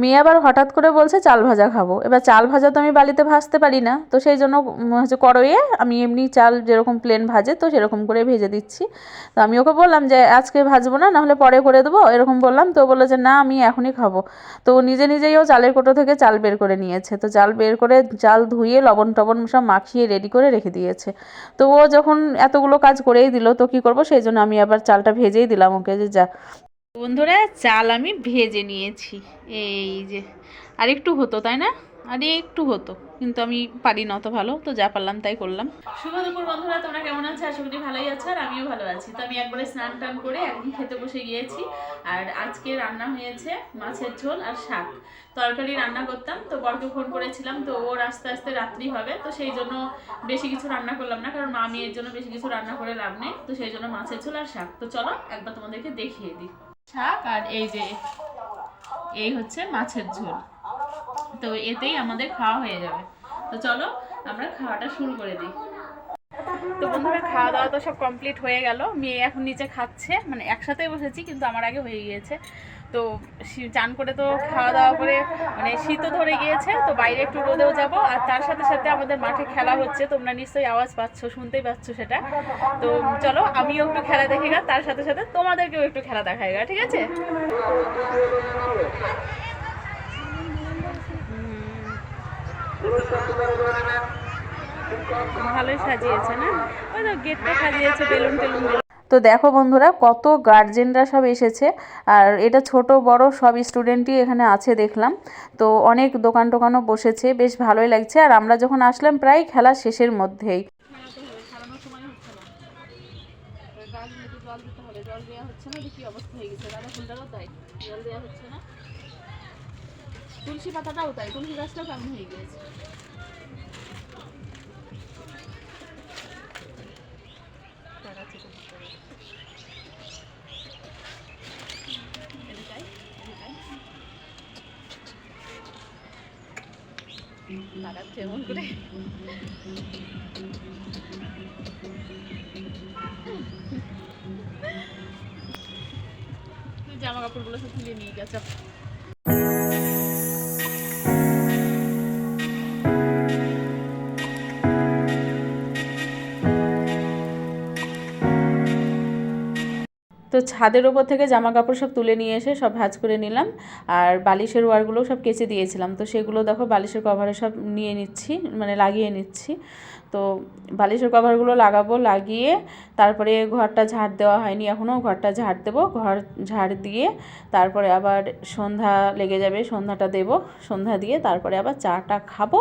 মেয়ে আবার হঠাৎ করে বলছে, চাল ভাজা খাব। এবার চাল ভাজা তো আমি বালিতে ভাজতে পারি না, তো সেই জন্য হচ্ছে কড়ইয়ে আমি এমনি চাল যেরকম প্লেন ভাজে, তো সেরকম করে ভেজে দিচ্ছি। তো আমি ওকে বললাম যে, আজকে ভাজবো না, নাহলে পরে করে দেবো। এরকম বললাম, তো বলল যে, না, আমি এখনই খাব। তো নিজে নিজেই ও চালের কোটো থেকে চাল বের করে নিয়েছে। তো চাল বের করে চাল ধুয়ে লবণ টবণ সব মাখিয়ে রেডি করে রেখে দিয়েছে। তো ও যখন এতগুলো কাজ করেই দিল, তো কি করব? সেই জন্য আমি আবার চালটা ভেজেই দিলাম ওকে যে, যা বন্ধুরা, চাল আমি ভেজে নিয়েছি। এই যে আর একটু হতো, তাই না? আর একটু হতো, কিন্তু আমি পারি না অত ভালো, তো যা পারলাম তাই করলাম। শুভ দুপুর বন্ধুরা, তোমরা কেমন আছো? আশা করি ভালোই আছো আর আমিও ভালো আছি। তো আমি একবারে স্নান টান করে এখন খেতে বসে গিয়েছি। আর আজকে রান্না হয়েছে মাছের ঝোল আর শাক। তরকারি রান্না করতাম, তো বরকে ফোন করেছিলাম, তো ওর আস্তে আস্তে রাত্রি হবে, তো সেই জন্য বেশি কিছু রান্না করলাম না, কারণ মা মেয়ের জন্য বেশি কিছু রান্না করে লাভ নেই, তো সেই জন্য মাছের ঝোল আর শাক। তো চলো, একবার তোমাদেরকে দেখিয়ে দিই। শাক আর এই যে এই হচ্ছে মাছের ঝোল। তো এতেই আমাদের খাওয়া হয়ে যাবে। তো চলো আমরা খাওয়াটা শুরু করে দিই। তো বন্ধুরা খাওয়া দাওয়া তো সব কমপ্লিট হয়ে গেল। মেয়ে এখন নিচে খাচ্ছে। মানে একসাথে বসেছি, কিন্তু আমার আগে হয়ে গিয়েছে। তো চান করে তো খাওয়া দাওয়া করে মানে শীতও ধরে গিয়েছে, তো বাইরে একটু রোদেও যাব। আর তার সাথে সাথে আমাদের মাঠে খেলা হচ্ছে। তোমরা নিশ্চয়ই আওয়াজ পাচ্ছ, শুনতেই পাচ্ছ সেটা। তো চলো, আমিও একটু খেলা দেখে গা, তার সাথে সাথে তোমাদেরকেও একটু খেলা দেখাই গা, ঠিক আছে? ভালোই সাজিয়েছে না? ওই তো গেটটা সাজিয়েছে বেলুন টেলুন তো দেখো বন্ধুরা কত গার্জেনরা সব এসেছে। আর এটা ছোট বড় সব স্টুডেন্টই এখানে আছে দেখলাম। তো অনেক দোকান টোকানও বসেছে বেশ ভালোই লাগছে। আর আমরা যখন আসলাম প্রায় খেলা শেষের মধ্যেই। জল দিতে হবে জল দেওয়া হচ্ছে না কি অবস্থা হয়ে গেছে দাদা ফুলটাও তাই জল দেওয়া হচ্ছে না তুলসী পাতাটাও তাই তুলসী গাছটাও কেমন হয়ে গিয়েছে? লাগাচ্ছে এমন করে। জামা কাপড়গুলো সব তুলে নিয়ে গেছে। তো ছাদের ওপর থেকে জামা কাপড় সব তুলে নিয়ে এসে সব ভাঁজ করে নিলাম। আর বালিশের ওয়ারগুলো সব কেচে দিয়েছিলাম। তো সেগুলো দেখো বালিশের কভারে সব নিয়ে নিচ্ছি মানে লাগিয়ে নিচ্ছি। তো বালিশের কভারগুলো লাগাবো, লাগিয়ে তারপরে ঘরটা ঝাড় দেওয়া হয়নি এখনও ঘরটা ঝাড় দেবো, ঘর ঝাড় দিয়ে তারপরে আবার সন্ধ্যা লেগে যাবে, সন্ধ্যাটা দেবো, সন্ধ্যা দিয়ে তারপরে আবার চাটা খাব।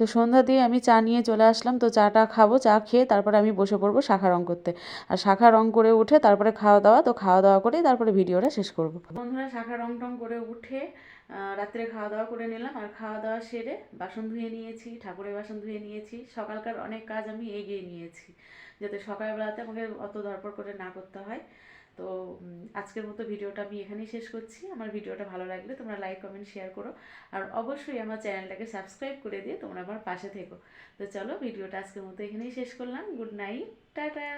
তো সন্ধ্যা দিয়ে আমি চা নিয়ে চলে আসলাম। তো চাটা খাব, চা খেয়ে তারপরে আমি বসে পড়ব শাখা রং করতে। আর শাখা রং করে উঠে তারপরে খাওয়া দাওয়া, তো খাওয়া দাওয়া করে তারপরে ভিডিওটা শেষ করব। বন্ধুরা, শাখা রং টং করে উঠে রাত্রে খাওয়া দাওয়া করে নিলাম আর খাওয়া দাওয়া সেরে বাসন ধুয়ে নিয়েছি, ঠাকুরের বাসন ধুয়ে নিয়েছি। সকালকার অনেক কাজ আমি এগিয়ে নিয়েছি যাতে সকালবেলাতে আমাকে অত দরপর করে না করতে হয়। তো আজকের মতো ভিডিওটা আমি এখানেই শেষ করছি। আমার ভিডিওটা ভালো লাগলে তোমরা লাইক, কমেন্ট, শেয়ার করো। আর অবশ্যই আমার চ্যানেলটাকে সাবস্ক্রাইব করে দিয়ে তোমরা আমার পাশে থেকো। তো চলো, ভিডিওটা আজকের মতো এখানেই শেষ করলাম। Good night, tata!